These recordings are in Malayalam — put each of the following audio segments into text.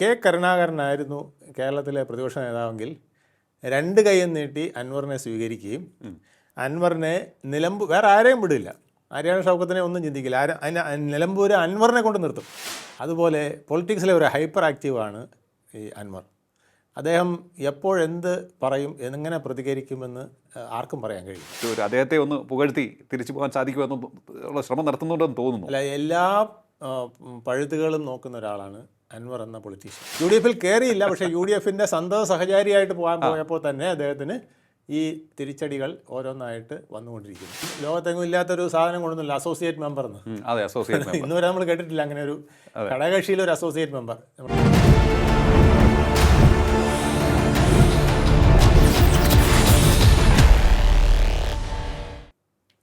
കെ കരുണാകരനായിരുന്നു കേരളത്തിലെ പ്രതിപക്ഷ നേതാവെങ്കിൽ രണ്ട് കൈയും നീട്ടി അൻവറിനെ സ്വീകരിക്കുകയും അൻവറിനെ നിലമ്പൂർ വേറെ ആരെയും വിടില്ല. ആര്യാണ ഷൗക്കത്തിനെ ഒന്നും ചിന്തിക്കില്ല. ആരും അതിന് നിലമ്പൂർ അൻവറിനെ കൊണ്ട് നിർത്തും. അതുപോലെ പൊളിറ്റിക്സിലെ ഒരു ഹൈപ്പർ ആക്റ്റീവാണ് ഈ അൻവർ. അദ്ദേഹം എപ്പോഴെന്ത് പറയും എങ്ങനെ പ്രതികരിക്കുമെന്ന് ആർക്കും പറയാൻ കഴിയും അദ്ദേഹത്തെ ഒന്ന് പുകഴ്ത്തി തിരിച്ചു പോകാൻ സാധിക്കുമെന്ന് ഉള്ള ശ്രമം നടത്തുന്നുണ്ടെന്ന് തോന്നുന്നു. അല്ല എല്ലാ പഴുതുകളും നോക്കുന്ന ഒരാളാണ് അൻവർ എന്ന പൊളിറ്റീഷ്യൻ യു ഡി എഫിൽ കയറിയില്ല പക്ഷേ യു ഡി എഫിന്റെ സന്തത സഹചാരിയായിട്ട് പോകാൻ പോയപ്പോൾ തന്നെ അദ്ദേഹത്തിന് ഈ തിരിച്ചടികൾ ഓരോന്നായിട്ട് വന്നുകൊണ്ടിരിക്കുന്നു. ലോകത്തെങ്ങും ഇല്ലാത്തൊരു സാധനം കൊണ്ടൊന്നുമില്ല അസോസിയേറ്റ് മെമ്പർ എന്ന് അതെ അസോസിയേറ്റ് ഇന്നുവരെ നമ്മൾ കേട്ടിട്ടില്ല അങ്ങനെ ഒരു ഘടകകക്ഷിയിലെ ഒരു അസോസിയേറ്റ് മെമ്പർ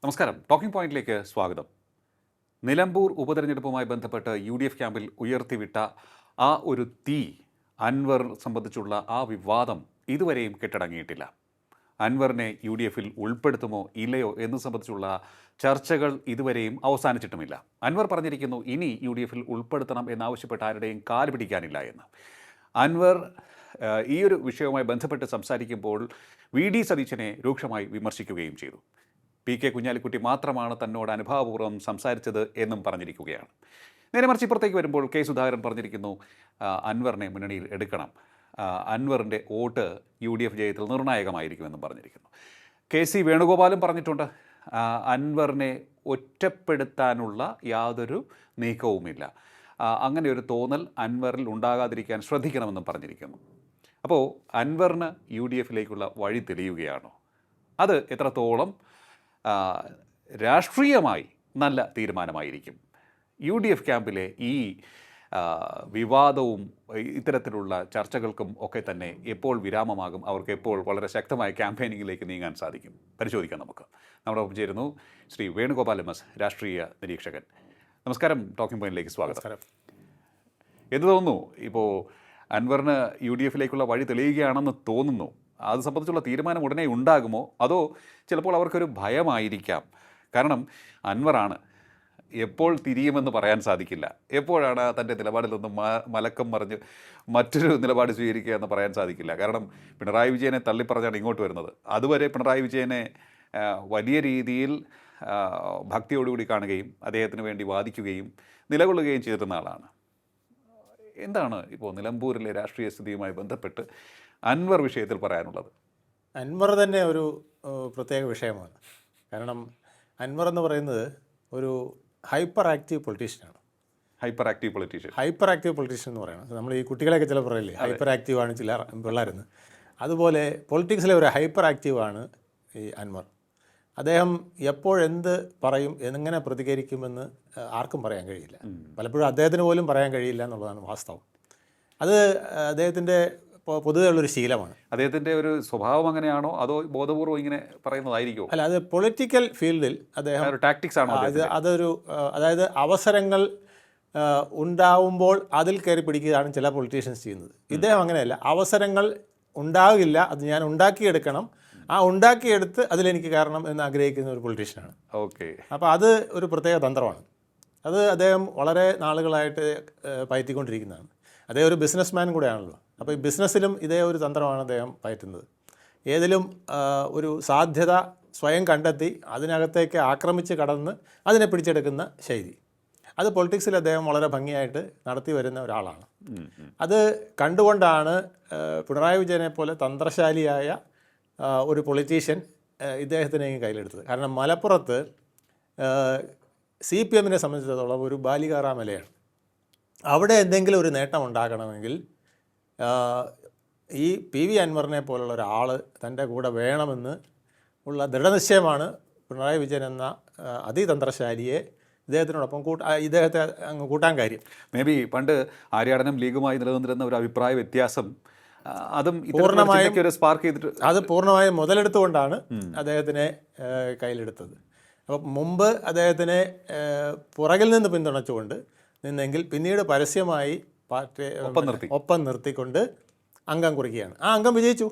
നമസ്കാരം ടോക്കിംഗ് പോയിന്റിലേക്ക് സ്വാഗതം. നിലമ്പൂർ ഉപതെരഞ്ഞെടുപ്പുമായി ബന്ധപ്പെട്ട് യു ഡി എഫ് ക്യാമ്പിൽ ഉയർത്തിവിട്ട ആ ഒരു തീ അൻവർ സംബന്ധിച്ചുള്ള ആ വിവാദം ഇതുവരെയും കെട്ടടങ്ങിയിട്ടില്ല. അൻവറിനെ യു ഡി എഫിൽ ഉൾപ്പെടുത്തുമോ ഇല്ലയോ എന്ന് സംബന്ധിച്ചുള്ള ചർച്ചകൾ ഇതുവരെയും അവസാനിച്ചിട്ടുമില്ല. അൻവർ പറഞ്ഞിരിക്കുന്നു ഇനി യു ഡി എഫിൽ ഉൾപ്പെടുത്തണം എന്നാവശ്യപ്പെട്ട് ആരുടെയും കാൽ പിടിക്കാനില്ല എന്ന്. അൻവർ ഈ ഒരു വിഷയവുമായി ബന്ധപ്പെട്ട് സംസാരിക്കുമ്പോൾ വി ഡി സതീശനെ രൂക്ഷമായി വിമർശിക്കുകയും ചെയ്തു. പി കെ കുഞ്ഞാലിക്കുട്ടി മാത്രമാണ് തന്നോട് അനുഭാവപൂർവം സംസാരിച്ചത് എന്നും പറഞ്ഞിരിക്കുകയാണ്. നേരെ മറിച്ച് ഇപ്പുറത്തേക്ക് വരുമ്പോൾ കെ സുധാകരൻ പറഞ്ഞിരിക്കുന്നു അൻവറിനെ മുന്നണിയിൽ എടുക്കണം. അൻവറിന്റെ വോട്ട് യു ഡി എഫ് ജയത്തിൽ നിർണായകമായിരിക്കുമെന്നും പറഞ്ഞിരിക്കുന്നു. കെ സി വേണുഗോപാലും പറഞ്ഞിട്ടുണ്ട് അൻവറിനെ ഒറ്റപ്പെടുത്താനുള്ള യാതൊരു നീക്കവുമില്ല. അങ്ങനെ ഒരു തോന്നൽ അൻവറിൽ ഉണ്ടാകാതിരിക്കാൻ ശ്രദ്ധിക്കണമെന്നും പറഞ്ഞിരിക്കുന്നു. അപ്പോൾ അൻവറിന് യു ഡി എഫിലേക്കുള്ള വഴി തെളിയുകയാണോ? അത് എത്രത്തോളം രാഷ്ട്രീയമായി നല്ല തീരുമാനമായിരിക്കും. യു ഡി എഫ് ക്യാമ്പിലെ ഈ വിവാദവും ഇത്തരത്തിലുള്ള ചർച്ചകൾക്കും ഒക്കെ തന്നെ എപ്പോൾ വിരാമമാകും അവർക്ക് എപ്പോൾ വളരെ ശക്തമായ ക്യാമ്പയിനിങ്ങിലേക്ക് നീങ്ങാൻ സാധിക്കും? പരിശോധിക്കാം നമുക്ക്. നമ്മുടെ ഒപ്പം ചേരുന്നു ശ്രീ വേണുഗോപാൽ എം എസ് രാഷ്ട്രീയ നിരീക്ഷകൻ. നമസ്കാരം ടോക്കിംഗ് പോയിന്റിലേക്ക് സ്വാഗതം. എന്ത് തോന്നുന്നു? ഇപ്പോൾ അൻവറിന് യു ഡി എഫിലേക്കുള്ള വഴി തെളിയുകയാണെന്ന് തോന്നുന്നു. അത് സംബന്ധിച്ചുള്ള തീരുമാനം ഉടനെ ഉണ്ടാകുമോ? അതോ ചിലപ്പോൾ അവർക്കൊരു ഭയമായിരിക്കാം. കാരണം അൻവറാണ് എപ്പോൾ തിരിയുമെന്ന് പറയാൻ സാധിക്കില്ല. എപ്പോഴാണ് തന്റെ നിലപാടിൽ നിന്ന് മലക്കം മറിഞ്ഞ് മറ്റൊരു നിലപാട് സ്വീകരിക്കുക എന്ന് പറയാൻ സാധിക്കില്ല. കാരണം പിണറായി വിജയനെ തള്ളിപ്പറഞ്ഞാണ് ഇങ്ങോട്ട് വരുന്നത്. അതുവരെ പിണറായി വിജയനെ വലിയ രീതിയിൽ ഭക്തിയോടുകൂടി കാണുകയും അദ്ദേഹത്തിന് വേണ്ടി വാദിക്കുകയും നിലകൊള്ളുകയും ചെയ്തിരുന്ന ആളാണ്. എന്താണ് ഇപ്പോൾ നിലമ്പൂരിലെ രാഷ്ട്രീയ സ്ഥിതിയുമായി ബന്ധപ്പെട്ട് അൻവർ വിഷയത്തിൽ പറയാനുള്ളത്. അൻവർ തന്നെ ഒരു പ്രത്യേക വിഷയമാണ്. കാരണം അൻവർ എന്ന് പറയുന്നത് ഒരു hyper active പൊളിറ്റീഷ്യനാണ്. Hyper active politician. Hyper active politician എന്ന് പറയുന്നത്. നമ്മൾ ഈ കുട്ടികളെയൊക്കെ ചില പറയില്ലേ ഹൈപ്പർ ആക്റ്റീവ് ആണ് ചില പിള്ളേരെന്ന്. അതുപോലെ പൊളിറ്റിക്സിലെ ഒരു ഹൈപ്പർ ആക്റ്റീവ് ആണ് ഈ അൻവർ. അദ്ദേഹം എപ്പോഴെന്ത് പറയും എങ്ങനെ പ്രതികരിക്കുമെന്ന് ആർക്കും പറയാൻ കഴിയില്ല. പലപ്പോഴും അദ്ദേഹത്തിന് പോലും പറയാൻ കഴിയില്ല എന്നുള്ളതാണ് വാസ്തവം. അത് അദ്ദേഹത്തിന്റെ പൊതുവെ ഉള്ളൊരു ശീലമാണ്. അദ്ദേഹത്തിന്റെ ഒരു സ്വഭാവം അങ്ങനെയാണോ? അതോ ബോധപൂർവം ഇങ്ങനെ പറയുന്നതായിരിക്കുമോ അല്ല അത് പൊളിറ്റിക്കൽ ഫീൽഡിൽ അദ്ദേഹം ടാക്ടിക്സ് ആണോ അത് അതൊരു അതായത് അവസരങ്ങൾ ഉണ്ടാവുമ്പോൾ അതിൽ കയറി പിടിക്കുകയാണ് ചില പൊളിറ്റീഷ്യൻസ് ചെയ്യുന്നത്. ഇദ്ദേഹം അങ്ങനെയല്ല. അവസരങ്ങൾ ഉണ്ടാവില്ല അത് ഞാൻ ഉണ്ടാക്കിയെടുക്കണം. ആ ഉണ്ടാക്കിയെടുത്ത് അതിലെനിക്ക് കാരണം എന്ന് ആഗ്രഹിക്കുന്ന ഒരു പൊളിറ്റീഷ്യനാണ് ഓക്കെ. അപ്പോൾ അത് ഒരു പ്രത്യേക തന്ത്രമാണ്. അത് അദ്ദേഹം വളരെ നാളുകളായിട്ട് പയറ്റിക്കൊണ്ടിരിക്കുന്നതാണ്. അദ്ദേഹം ഒരു ബിസിനസ്മാൻ കൂടെയാണല്ലോ. അപ്പോൾ ഈ ബിസിനസ്സിലും ഇതേ ഒരു തന്ത്രമാണ് അദ്ദേഹം പയറ്റുന്നത്. ഏതിലും ഒരു സാധ്യത സ്വയം കണ്ടെത്തി അതിനകത്തേക്ക് ആക്രമിച്ച് കടന്ന് അതിനെ പിടിച്ചെടുക്കുന്ന ശൈലി. അത് പൊളിറ്റിക്സിൽ അദ്ദേഹം വളരെ ഭംഗിയായിട്ട് നടത്തി വരുന്ന ഒരാളാണ്. അത് കണ്ടുകൊണ്ടാണ് പിണറായി വിജയനെ പോലെ തന്ത്രശാലിയായ ഒരു പൊളിറ്റീഷ്യൻ ഇദ്ദേഹത്തിനെയും കയ്യിലെടുത്തത്. കാരണം മലപ്പുറത്ത് സി പി എമ്മിനെ സംബന്ധിച്ചിടത്തോളം ഒരു ബാലികാറാമലയാണ് അവിടെ എന്തെങ്കിലും ഒരു നേട്ടം ഉണ്ടാകണമെങ്കിൽ ഈ പി വി അൻവറിനെ പോലുള്ള ഒരാൾ തന്റെ കൂടെ വേണമെന്ന് ഉള്ള ദൃഢനിശ്ചയമാണ് പിണറായി വിജയൻ എന്ന അതിതന്ത്രശാലിയെ ഇദ്ദേഹത്തിനോടൊപ്പം കൂട്ട ഇദ്ദേഹത്തെ അങ്ങ് കൂട്ടാൻ കാര്യം. മേ ബി പണ്ട് ആര്യാടനം ലീഗുമായി നിലനിന്നിരുന്ന ഒരു അഭിപ്രായ വ്യത്യാസം അതും പൂർണമായും- ഒരു സ്പാർക്ക് ചെയ്തിട്ട് അത് പൂർണമായും മുതലെടുത്തുകൊണ്ടാണ് അദ്ദേഹത്തിനെ കയ്യിലെടുത്തത്. അപ്പോൾ മുമ്പ് അദ്ദേഹത്തിനെ പുറകിൽ നിന്ന് പിന്തുണച്ചുകൊണ്ട് നിന്നെങ്കിൽ പിന്നീട് പരസ്യമായി പാർട്ടി ഒപ്പം നിർത്തി. ഒപ്പം നിർത്തിക്കൊണ്ട് അംഗം കുറിക്കുകയാണ്. ആ അംഗം വിജയിച്ചു.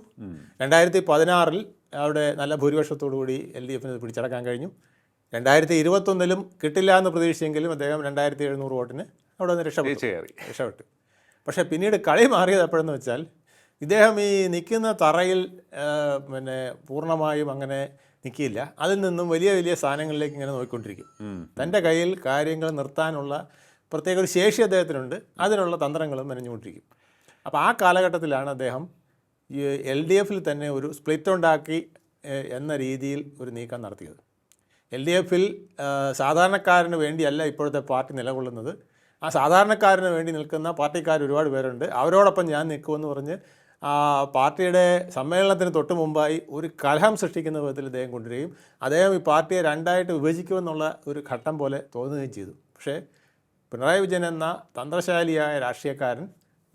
രണ്ടായിരത്തി പതിനാറിൽ അവിടെ നല്ല ഭൂരിപക്ഷത്തോടു കൂടി എൽ ഡി എഫിന് പിടിച്ചടക്കാൻ കഴിഞ്ഞു. രണ്ടായിരത്തി ഇരുപത്തൊന്നിലും കിട്ടില്ല എന്ന് പ്രതീക്ഷിച്ചെങ്കിലും അദ്ദേഹം രണ്ടായിരത്തി എഴുന്നൂറ് വോട്ടിന് അവിടെ നിന്ന് രക്ഷപ്പെട്ടു. രക്ഷപ്പെട്ടു. പക്ഷേ പിന്നീട് കളി മാറിയത് എപ്പോഴെന്ന് വെച്ചാൽ ഇദ്ദേഹം ഈ നിൽക്കുന്ന തറയിൽ പിന്നെ പൂർണമായും അങ്ങനെ നിൽക്കില്ല അതിൽ നിന്നും വലിയ വലിയ സ്ഥാനങ്ങളിലേക്ക് ഇങ്ങനെ നോക്കിക്കൊണ്ടിരിക്കും. തന്റെ കയ്യിൽ കാര്യങ്ങൾ നിർത്താനുള്ള പ്രത്യേക ഒരു ശേഷി അദ്ദേഹത്തിനുണ്ട്. അതിനുള്ള തന്ത്രങ്ങളും മെനഞ്ഞുകൊണ്ടിരിക്കും. അപ്പോൾ ആ കാലഘട്ടത്തിലാണ് അദ്ദേഹം ഈ എൽ ഡി എഫിൽ തന്നെ ഒരു സ്പ്ലിറ്റ് ഉണ്ടാക്കി എന്ന രീതിയിൽ ഒരു നീക്കം നടത്തിയത്. എൽ ഡി എഫിൽ സാധാരണക്കാരന് വേണ്ടിയല്ല ഇപ്പോഴത്തെ പാർട്ടി നിലകൊള്ളുന്നത്. ആ സാധാരണക്കാരന് വേണ്ടി നിൽക്കുന്ന പാർട്ടിക്കാർ ഒരുപാട് പേരുണ്ട്. അവരോടൊപ്പം ഞാൻ നിൽക്കുമെന്ന് പറഞ്ഞ് ആ പാർട്ടിയുടെ സമ്മേളനത്തിന് തൊട്ട് മുമ്പായി ഒരു കലഹം സൃഷ്ടിക്കുന്ന വിധത്തിൽ അദ്ദേഹം കൊണ്ടുവരികയും അദ്ദേഹം ഈ പാർട്ടിയെ രണ്ടായിട്ട് വിഭജിക്കുമെന്നുള്ള ഒരു ഘട്ടം പോലെ തോന്നുകയും ചെയ്തു. പക്ഷേ പിണറായി വിജയൻ എന്ന തന്ത്രശാലിയായ രാഷ്ട്രീയക്കാരൻ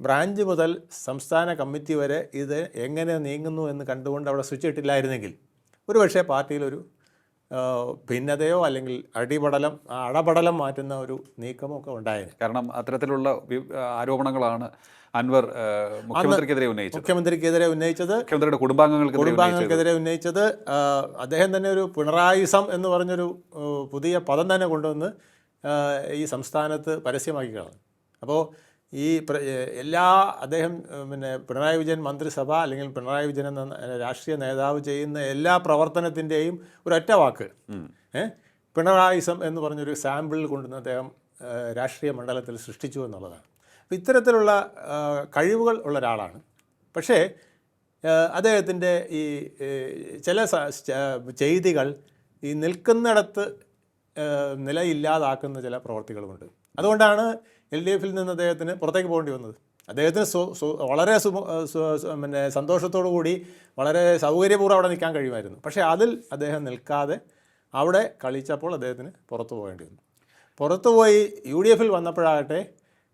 ബ്രാഞ്ച് മുതൽ സംസ്ഥാന കമ്മിറ്റി വരെ ഇത് എങ്ങനെ നീങ്ങുന്നു എന്ന് കണ്ടുകൊണ്ട് അവിടെ സ്വിച്ച് ഇട്ടില്ലായിരുന്നെങ്കിൽ. ഒരുപക്ഷെ പാർട്ടിയിലൊരു ഭിന്നതയോ അല്ലെങ്കിൽ അടിപടലം അടപടലം മാറ്റുന്ന ഒരു നീക്കമോ ഒക്കെ ഉണ്ടായത് കാരണം അത്തരത്തിലുള്ള ആരോപണങ്ങളാണ് അൻവർ മുഖ്യമന്ത്രിക്കെതിരെ ഉന്നയിച്ചത്. മുഖ്യമന്ത്രിക്കെതിരെ ഉന്നയിച്ചത് മുഖ്യമന്ത്രിയുടെ കുടുംബാംഗങ്ങൾക്കെതിരെ ഉന്നയിച്ചത്. കുടുംബാംഗങ്ങൾക്കെതിരെ ഉന്നയിച്ചത് അദ്ദേഹം തന്നെ ഒരു പിണറായിസം എന്ന് പറഞ്ഞൊരു പുതിയ പദം തന്നെ കൊണ്ടുവന്ന് ഈ സംസ്ഥാനത്ത് പരസ്യമാക്കി കളഞ്ഞു. അപ്പോൾ ഈ എല്ലാ അദ്ദേഹം പിന്നെ പിണറായി വിജയൻ മന്ത്രിസഭ അല്ലെങ്കിൽ പിണറായി വിജയൻ എന്ന രാഷ്ട്രീയ നേതാവ് ചെയ്യുന്ന എല്ലാ പ്രവർത്തനത്തിന്റെയും ഒരൊറ്റ വാക്ക്. പിണറായിസം എന്ന് പറഞ്ഞൊരു സാമ്പിളിൽ കൊണ്ടുവന്ന് അദ്ദേഹം രാഷ്ട്രീയ മണ്ഡലത്തിൽ സൃഷ്ടിച്ചു എന്നുള്ളതാണ്. അപ്പോൾ ഇത്തരത്തിലുള്ള കഴിവുകൾ ഉള്ള ഒരാളാണ്. പക്ഷേ അദ്ദേഹത്തിന്റെ ഈ ചില ചെയ്തികൾ ഈ നിൽക്കുന്നിടത്ത് നിലയില്ലാതാക്കുന്ന ചില പ്രവർത്തികളുമുണ്ട്. അതുകൊണ്ടാണ് എൽ ഡി എഫിൽ നിന്ന് അദ്ദേഹത്തിന് പുറത്തേക്ക് പോകേണ്ടി വന്നത്. അദ്ദേഹത്തിന് വളരെ സുമ പിന്നെ സന്തോഷത്തോടു കൂടി വളരെ സൗകര്യപൂർവം അവിടെ നിൽക്കാൻ കഴിയുമായിരുന്നു. പക്ഷേ അതിൽ അദ്ദേഹം നിൽക്കാതെ അവിടെ കളിച്ചപ്പോൾ അദ്ദേഹത്തിന് പുറത്തു പോകേണ്ടി വന്നു. പുറത്തു പോയി യു ഡി എഫിൽ വന്നപ്പോഴാകട്ടെ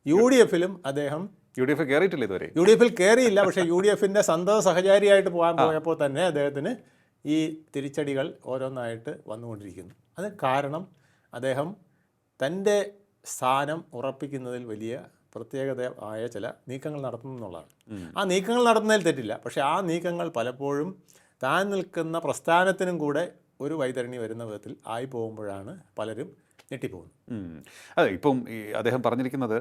യു ഡി എഫിലും അദ്ദേഹം യു ഡി എഫ് കയറിയിട്ടില്ല ഇതുവരെ. യു ഡി എഫിൽ കയറിയില്ല. പക്ഷേ യു ഡി എഫിന്റെ സന്തത സഹചാരിയായിട്ട് പോകാൻ പോയപ്പോൾ തന്നെ അദ്ദേഹത്തിന് ഈ തിരിച്ചടികൾ ഓരോന്നായിട്ട് വന്നുകൊണ്ടിരിക്കുന്നു. അത് കാരണം അദ്ദേഹം തന്റെ സ്ഥാനം ഉറപ്പിക്കുന്നതിൽ വലിയ പ്രത്യേകത ആയ ചില നീക്കങ്ങൾ നടത്തുന്നു എന്നുള്ളതാണ്. ആ നീക്കങ്ങൾ നടത്തുന്നതിൽ തെറ്റില്ല. പക്ഷേ ആ നീക്കങ്ങൾ പലപ്പോഴും താൻ നിൽക്കുന്ന പ്രസ്ഥാനത്തിനും കൂടെ ഒരു വൈതരണി വരുന്ന വിധത്തിൽ ആയി പോകുമ്പോഴാണ് പലരും ഞെട്ടിപ്പോകുന്നത്. അതെ ഇപ്പം ഈ അദ്ദേഹം പറഞ്ഞിരിക്കുന്നത്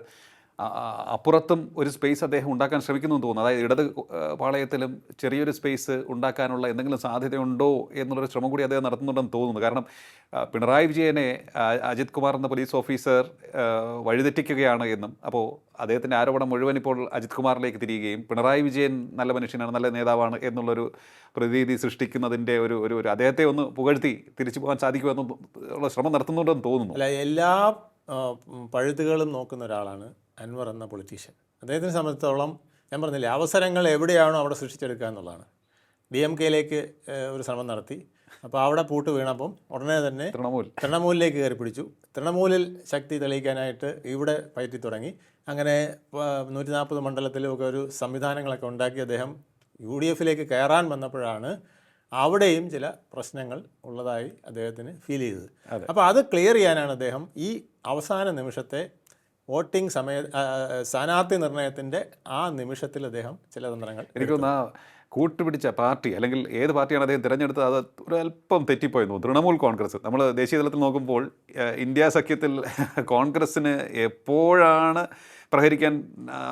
അപ്പുറത്തും ഒരു സ്പേസ് അദ്ദേഹം ഉണ്ടാക്കാൻ ശ്രമിക്കുന്നു എന്ന് തോന്നുന്നു. അതായത് ഇടത് പാളയത്തിലും ചെറിയൊരു സ്പേസ് ഉണ്ടാക്കാനുള്ള എന്തെങ്കിലും സാധ്യതയുണ്ടോ എന്നുള്ളൊരു ശ്രമം കൂടി അദ്ദേഹം നടത്തുന്നുണ്ടെന്ന് തോന്നുന്നു. കാരണം പിണറായി വിജയനെ അജിത് കുമാർ എന്ന പോലീസ് ഓഫീസർ വഴിതെറ്റിക്കുകയാണ് എന്നും അപ്പോൾ അദ്ദേഹത്തിന്റെ ആരോപണം മുഴുവൻ ഇപ്പോൾ അജിത് കുമാറിലേക്ക് തിരിയുകയും പിണറായി വിജയൻ നല്ല മനുഷ്യനാണ് നല്ല നേതാവാണ് എന്നുള്ളൊരു പ്രതീതി സൃഷ്ടിക്കുന്നതിന്റെ ഒരു ഒരു ഒരു അദ്ദേഹത്തെ ഒന്ന് പുകഴ്ത്തി തിരിച്ചു പോകാൻ സാധിക്കുമെന്ന് ഉള്ള ശ്രമം നടത്തുന്നുണ്ടെന്ന് തോന്നുന്നു. അല്ല എല്ലാ പഴുതുകളും നോക്കുന്ന ഒരാളാണ്. അൻവർ എന്ന പൊളിറ്റീഷ്യൻ അദ്ദേഹത്തിനെ സംബന്ധിച്ചിടത്തോളം ഞാൻ പറഞ്ഞില്ലേ അവസരങ്ങൾ എവിടെയാണോ അവിടെ സൃഷ്ടിച്ചെടുക്കുക എന്നുള്ളതാണ്. ഡി എം കെയിലേക്ക് ഒരു ശ്രമം നടത്തി. അപ്പോൾ അവിടെ പൂട്ട് വീണപ്പം ഉടനെ തന്നെ തൃണമൂൽ. തൃണമൂലിലേക്ക് കയറി പിടിച്ചു. തൃണമൂലിൽ ശക്തി തെളിയിക്കാനായിട്ട് ഇവിടെ പയറ്റി തുടങ്ങി. അങ്ങനെ നൂറ്റി നാൽപ്പത് മണ്ഡലത്തിലുമൊക്കെ ഒരു സംവിധാനങ്ങളൊക്കെ ഉണ്ടാക്കി അദ്ദേഹം യു ഡി എഫിലേക്ക് കയറാൻ വന്നപ്പോഴാണ് അവിടെയും ചില പ്രശ്നങ്ങൾ ഉള്ളതായി അദ്ദേഹത്തിന് ഫീൽ ചെയ്തത്. അപ്പോൾ അത് ക്ലിയർ ചെയ്യാനാണ് അദ്ദേഹം ഈ അവസാന നിമിഷത്തെ വോട്ടിംഗ് സമയ സ്ഥാനാർത്ഥി നിർണയത്തിന്റെ ആ നിമിഷത്തിൽ അദ്ദേഹം ചില തന്ത്രങ്ങൾ എനിക്കൊന്ന് ആ കൂട്ടുപിടിച്ച പാർട്ടി അല്ലെങ്കിൽ ഏത് പാർട്ടിയാണ് അദ്ദേഹം തിരഞ്ഞെടുത്തത് അത് ഒരു അല്പം തെറ്റിപ്പോയെന്ന് തോന്നുന്നു. തൃണമൂൽ കോൺഗ്രസ്. നമ്മൾ ദേശീയ തലത്തിൽ നോക്കുമ്പോൾ ഇന്ത്യ സഖ്യത്തിൽ കോൺഗ്രസ്സിന് എപ്പോഴാണ് പ്രഹരിക്കാൻ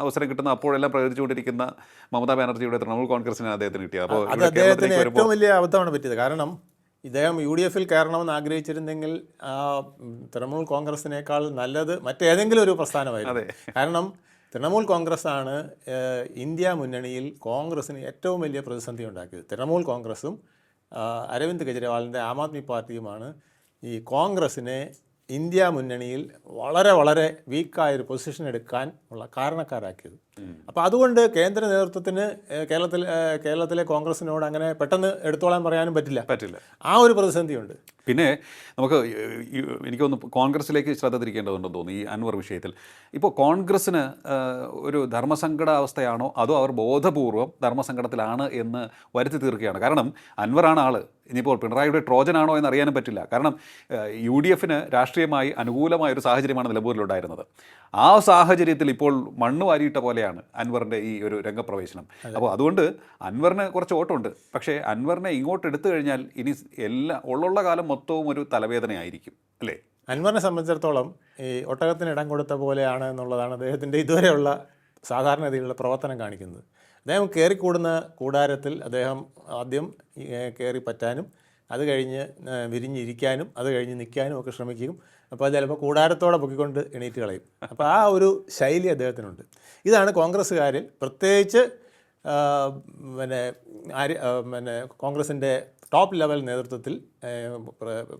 അവസരം കിട്ടുന്ന അപ്പോഴെല്ലാം പ്രഹരിച്ചുകൊണ്ടിരിക്കുന്ന മമതാ ബാനർജിയുടെ തൃണമൂൽ കോൺഗ്രസിന് അദ്ദേഹത്തിന് കിട്ടിയത്. അപ്പോൾ അദ്ദേഹത്തിന് ഏറ്റവും വലിയ അബദ്ധമാണ് പറ്റിയത്. കാരണം ഇദ്ദേഹം യു ഡി എഫിൽ കയറണമെന്ന് ആഗ്രഹിച്ചിരുന്നെങ്കിൽ തൃണമൂൽ കോൺഗ്രസിനേക്കാൾ നല്ലത് മറ്റേതെങ്കിലും ഒരു പ്രസ്ഥാനമായിരുന്നു. കാരണം തൃണമൂൽ കോൺഗ്രസ്സാണ് ഇന്ത്യ മുന്നണിയിൽ കോൺഗ്രസ്സിന് ഏറ്റവും വലിയ പ്രതിസന്ധി ഉണ്ടാക്കിയത്. തൃണമൂൽ കോൺഗ്രസ്സും അരവിന്ദ് കെജ്രിവാളിന്റെ ആം ആദ്മി പാർട്ടിയുമാണ് ഈ കോൺഗ്രസ്സിനെ ഇന്ത്യ മുന്നണിയിൽ വളരെ വളരെ വീക്കായൊരു പൊസിഷൻ എടുക്കാൻ ഉള്ള കാരണക്കാരാക്കിയത്. അപ്പോൾ അതുകൊണ്ട് കേന്ദ്ര നേതൃത്വത്തിന് കേരളത്തിൽ കേരളത്തിലെ കോൺഗ്രസിനോട് അങ്ങനെ പെട്ടെന്ന് എടുത്തോളാൻ പറയാനും പറ്റില്ല. പറ്റില്ല. ആ ഒരു പ്രതിസന്ധിയുണ്ട്. പിന്നെ നമുക്ക് എനിക്കൊന്ന് കോൺഗ്രസിലേക്ക് ശ്രദ്ധ തിരിക്കേണ്ടതുണ്ടെന്ന് തോന്നുന്നു ഈ അൻവർ വിഷയത്തിൽ. ഇപ്പോൾ കോൺഗ്രസ്സിന് ഒരു ധർമ്മസങ്കട അവസ്ഥയാണോ അതോ അവർ ബോധപൂർവം ധർമ്മസങ്കടത്തിലാണ് എന്ന് വരുത്തി തീർക്കുകയാണ്? കാരണം അൻവറാണ് ആൾ. ഇനിയിപ്പോൾ പിണറായിയുടെ ട്രോജനാണോ എന്ന് അറിയാനും പറ്റില്ല. കാരണം യു ഡി എഫിന് രാഷ്ട്രീയമായി അനുകൂലമായ ഒരു സാഹചര്യമാണ് നിലമ്പൂരിലുണ്ടായിരുന്നത്. ആ സാഹചര്യത്തിൽ ഇപ്പോൾ മണ്ണ് വാരിയിട്ട പോലെയാണ് അൻവറിന്റെ ഈ ഒരു രംഗപ്രവേശനം. അപ്പോൾ അതുകൊണ്ട് അൻവറിന് കുറച്ച് ഓട്ടമുണ്ട്. പക്ഷേ അൻവറിനെ ഇങ്ങോട്ട് എടുത്തു കഴിഞ്ഞാൽ ഇനി എല്ലാ ഉള്ളുള്ള കാലം മൊത്തവും ഒരു തലവേദനയായിരിക്കും അല്ലേ? അൻവറിനെ സംബന്ധിച്ചിടത്തോളം ഈ ഒട്ടകത്തിന് ഇടം കൊടുത്ത പോലെയാണ് എന്നുള്ളതാണ് അദ്ദേഹത്തിന്റെ ഇതുവരെയുള്ള സാധാരണഗതിയിലുള്ള പ്രവർത്തനം കാണിക്കുന്നത്. അദ്ദേഹം കയറിക്കൂടുന്ന കൂടാരത്തിൽ അദ്ദേഹം ആദ്യം കയറി പറ്റാനും അത് കഴിഞ്ഞ് വിരിഞ്ഞിരിക്കാനും അത് കഴിഞ്ഞ് നിൽക്കാനും ഒക്കെ ശ്രമിക്കും. അപ്പോൾ അത് ചിലപ്പോൾ കൂടാരത്തോടെ പൊക്കിക്കൊണ്ട് എണീറ്റ് കളയും. അപ്പോൾ ആ ഒരു ശൈലി അദ്ദേഹത്തിനുണ്ട്. ഇതാണ് കോൺഗ്രസ്സുകാരിൽ പ്രത്യേകിച്ച് പിന്നെ ആര് പിന്നെ കോൺഗ്രസിന്റെ ടോപ്പ് ലെവൽ നേതൃത്വത്തിൽ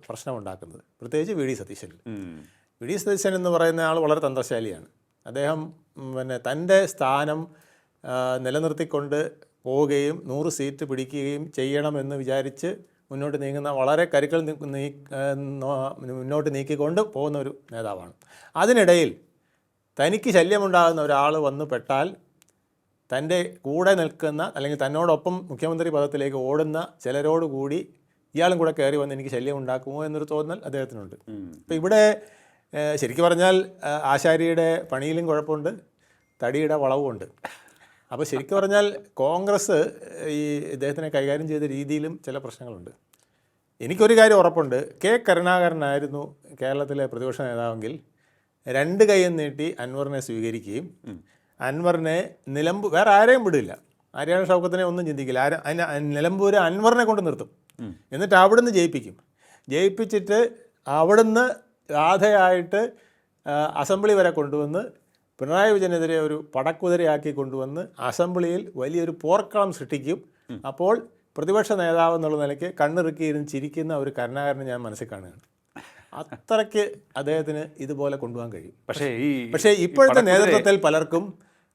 പ്രശ്നമുണ്ടാക്കുന്നത്. പ്രത്യേകിച്ച് V D Satheesan V D Satheesan എന്ന് പറയുന്ന ആൾ വളരെ തന്ത്രശാലിയാണ്. അദ്ദേഹം പിന്നെ തന്റെ സ്ഥാനം നിലനിർത്തിക്കൊണ്ട് പോവുകയും നൂറ് സീറ്റ് പിടിക്കുകയും ചെയ്യണമെന്ന് വിചാരിച്ച് മുന്നോട്ട് നീങ്ങുന്ന വളരെ കരുക്കൾ മുന്നോട്ട് നീക്കിക്കൊണ്ട് പോകുന്ന ഒരു നേതാവാണ്. അതിനിടയിൽ തനിക്ക് ശല്യമുണ്ടാകുന്ന ഒരാൾ വന്നു പെട്ടാൽ തന്റെ കൂടെ നിൽക്കുന്ന അല്ലെങ്കിൽ തന്നോടൊപ്പം മുഖ്യമന്ത്രി പദത്തിലേക്ക് ഓടുന്ന ചിലരോടുകൂടി ഇയാളും കൂടെ കയറി വന്ന് എനിക്ക് ശല്യം ഉണ്ടാക്കുമോ എന്നൊരു തോന്നൽ അദ്ദേഹത്തിനുണ്ട്. അപ്പോൾ ഇവിടെ ശരിക്കും പറഞ്ഞാൽ ആശാരിയുടെ പണിയിലും കുഴപ്പമുണ്ട് തടിയുടെ വളവുമുണ്ട്. അപ്പോൾ ശരിക്കും പറഞ്ഞാൽ കോൺഗ്രസ് ഈ ഇദ്ദേഹത്തിനെ കൈകാര്യം ചെയ്ത രീതിയിലും ചില പ്രശ്നങ്ങളുണ്ട്. എനിക്കൊരു കാര്യം ഉറപ്പുണ്ട്. കെ കരുണാകരനായിരുന്നു കേരളത്തിലെ പ്രതിപക്ഷ നേതാവെങ്കിൽ രണ്ട് കൈയും നീട്ടി അൻവറിനെ സ്വീകരിക്കുകയും അൻവറിനെ നിലമ്പൂർ വേറെ ആരെയും വിടില്ല. ആര്യാണ ഷൗക്കത്തിനെ ഒന്നും ചിന്തിക്കില്ല. ആര് അതിന് നിലമ്പൂർ അൻവറിനെ കൊണ്ട് നിർത്തും. എന്നിട്ട് അവിടുന്ന് ജയിപ്പിക്കും. ജയിപ്പിച്ചിട്ട് അവിടുന്ന് രാധയായിട്ട് അസംബ്ലി വരെ കൊണ്ടുവന്ന് പിണറായി വിജയനെതിരെ ഒരു പടക്കുതിരയാക്കി കൊണ്ടുവന്ന് അസംബ്ലിയിൽ വലിയൊരു പോർക്കളം സൃഷ്ടിക്കും. അപ്പോൾ പ്രതിപക്ഷ നേതാവ് എന്നുള്ള നിലയ്ക്ക് കണ്ണിറുക്കിയിരുന്ന് ചിരിക്കുന്ന ഒരു കരുണാകരനെ ഞാൻ മനസ്സിൽ കാണുകയാണ്. അത്രയ്ക്ക് അദ്ദേഹത്തിന് ഇതുപോലെ കൊണ്ടുപോകാൻ കഴിയും. പക്ഷേ ഈ പക്ഷേ ഇപ്പോഴത്തെ നേതൃത്വത്തിൽ പലർക്കും